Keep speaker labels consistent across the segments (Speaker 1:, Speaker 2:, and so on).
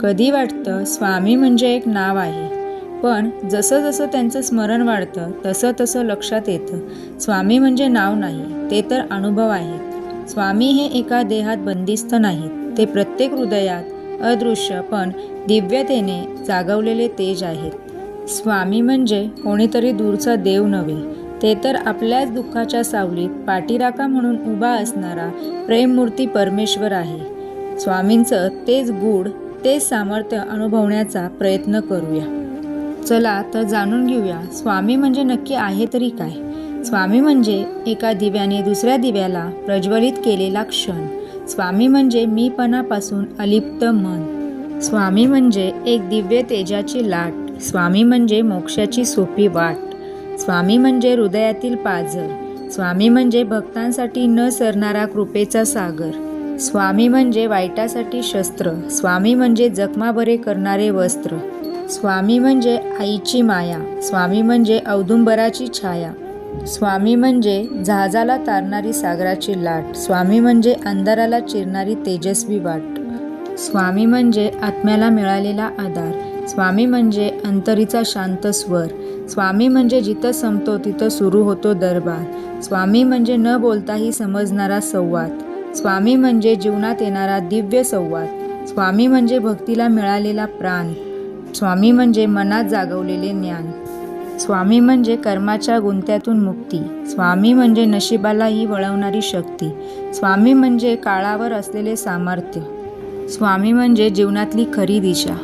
Speaker 1: कधी वाटतं स्वामी म्हणजे एक नाव आहे. पण जसं जसं त्यांचं स्मरण वाढतं तसं तसं लक्षात येतं. स्वामी म्हणजे नाव नाही ते तर अनुभव आहेत. स्वामी हे एका देहात बंदिस्त नाहीत. ते प्रत्येक हृदयात अदृश्य पण दिव्यतेने जागवलेले तेज आहेत. स्वामी म्हणजे कोणीतरी दूरचा देव नव्हे. ते तर आपल्याच दुःखाच्या सावलीत पाठीराखा म्हणून उभा असणारा प्रेममूर्ती परमेश्वर आहे. स्वामींचं तेच गूढ ते सामर्थ्य अनुभवण्याचा प्रयत्न करूया. चला तर जाणून घेऊया स्वामी म्हणजे नक्की आहे तरी काय? स्वामी म्हणजे एका दिव्याने दुसऱ्या दिव्याला प्रज्वलित केलेला क्षण. स्वामी म्हणजे मीपणापासून अलिप्त मन. स्वामी म्हणजे एक दिव्य तेजाची लाट. स्वामी म्हणजे मोक्षाची सोपी वाट. स्वामी म्हणजे हृदयातील पाजर स्वामी म्हणजे भक्तांसाठी न सरणारा कृपेचा सागर. स्वामी म्हणजे वाईटासाठी शस्त्र स्वामी म्हणजे जखमा बरे करणारे वस्त्र स्वामी म्हणजे आईची माया स्वामी म्हणजे औदुंबराची छाया स्वामी म्हणजे जहाजाला तारणारी सागराची लाट स्वामी म्हणजे अंधाराला चिरणारी तेजस्वी वाट स्वामी म्हणजे आत्म्याला मिळालेला आधार स्वामी म्हणजे अंतरीचा शांत स्वर स्वामी म्हणजे जिथं संपतो तिथं सुरू होतो दरबार स्वामी म्हणजे न बोलताही समजणारा संवाद स्वामी म्हणजे जीवनात येणारा दिव्य संवाद स्वामी म्हणजे भक्तीला मिळालेला प्राण स्वामी म्हणजे मनात जागवलेले ज्ञान स्वामी म्हणजे कर्माच्या गुंत्यातून मुक्ती स्वामी म्हणजे नशिबालाही वळवणारी शक्ती स्वामी म्हणजे काळावर असलेले सामर्थ्य स्वामी म्हणजे जीवनातली खरी दिशा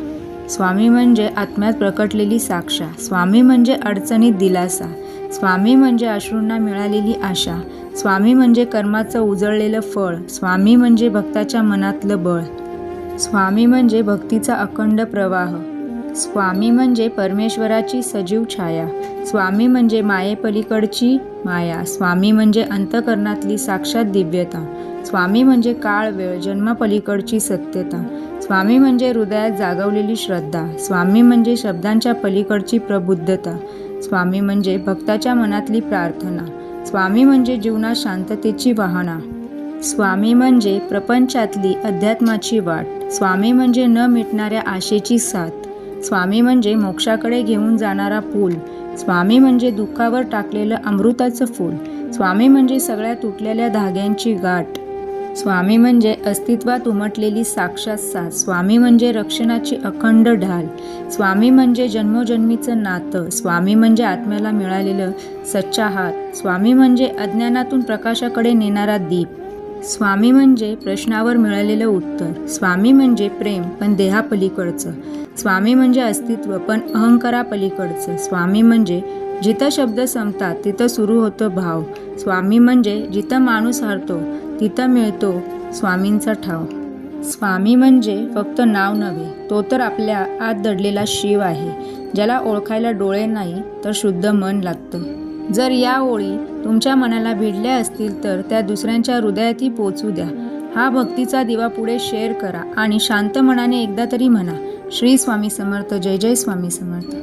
Speaker 1: स्वामी म्हणजे आत्म्यात प्रकटलेली साक्षा स्वामी म्हणजे अडचणीत दिलासा स्वामी म्हणजे अश्रूंना मिळालेली आशा स्वामी म्हणजे कर्माचं उजळलेलं फळ स्वामी म्हणजे भक्ताच्या मनातलं बळ स्वामी म्हणजे भक्तीचा अखंड प्रवाह स्वामी म्हणजे परमेश्वराची सजीव छाया स्वामी म्हणजे मायेपलीकडची माया स्वामी म्हणजे अंतकरणातली साक्षात दिव्यता स्वामी म्हणजे काळ वेळ जन्मापलीकडची सत्यता स्वामी म्हणजे हृदयात जागवलेली श्रद्धा स्वामी म्हणजे शब्दांच्या पलीकडची प्रबुद्धता स्वामी म्हणजे भक्ताच्या मनातली प्रार्थना स्वामी म्हणजे जीवनात शांततेची वाहना. स्वामी म्हणजे प्रपंचातली अध्यात्माची वाट. स्वामी म्हणजे न मिटणाऱ्या आशेची साथ. स्वामी म्हणजे मोक्षाकडे घेऊन जाणारा पूल. स्वामी म्हणजे दुःखावर टाकलेलं अमृताचं फूल. स्वामी म्हणजे सगळ्या तुटलेल्या धाग्यांची गाठ. स्वामी म्हणजे अस्तित्वात उमटलेली साक्षात साथ स्वामी म्हणजे रक्षणाची अखंड ढाल स्वामी म्हणजे जन्मोजन्मीचं नातं स्वामी म्हणजे आत्म्याला मिळालेलं सच्चा हात स्वामी म्हणजे अज्ञानातून प्रकाशाकडे नेणारा दीप स्वामी म्हणजे प्रश्नावर मिळालेलं उत्तर स्वामी म्हणजे प्रेम पण देहापलीकडचं स्वामी म्हणजे अस्तित्व पण अहंकारापलीकडचं स्वामी म्हणजे जिथं शब्द संपतात तिथं सुरू होतं भाव स्वामी म्हणजे जिथं माणूस हारतो तिथं मिळतो स्वामींचा ठाव. स्वामी म्हणजे फक्त नाव नव्हे तो तर आपल्या आत दडलेला शिव आहे ज्याला ओळखायला डोळे नाही तर शुद्ध मन लागतं. जर या ओळी तुमच्या मनाला भिडल्या असतील तर त्या दुसऱ्यांच्या हृदयातही पोचू द्या. हा भक्तीचा दिवा पुढे शेअर करा आणि शांत मनाने एकदा तरी म्हणा श्री स्वामी समर्थ जय जय स्वामी समर्थ.